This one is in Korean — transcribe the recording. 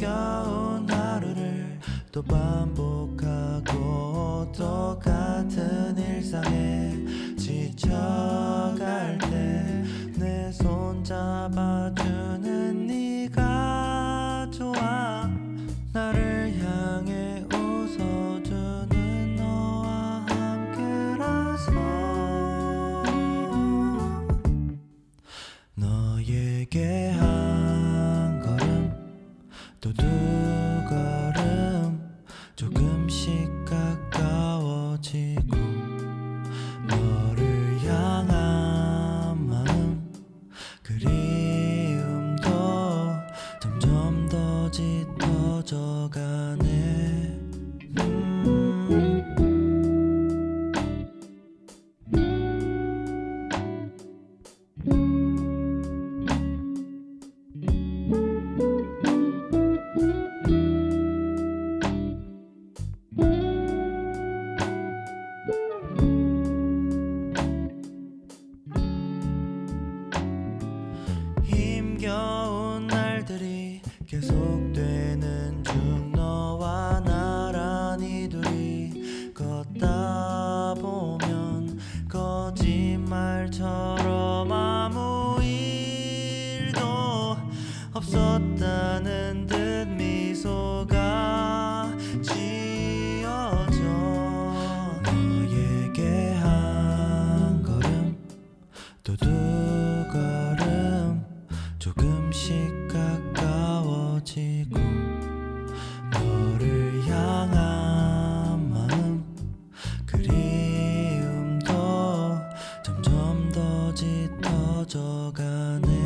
힘겨운 하루를 또 반복하고 똑같은 일상에 지쳐갈 때 내 손 잡아주는 네가 좋아. 나를 향해 웃어주는 너와 함께라서 계속 거짓말처럼 아무 일도 없었다는 듯 미소가 지어져 너에게 한 걸음. 또두 퍼져가네.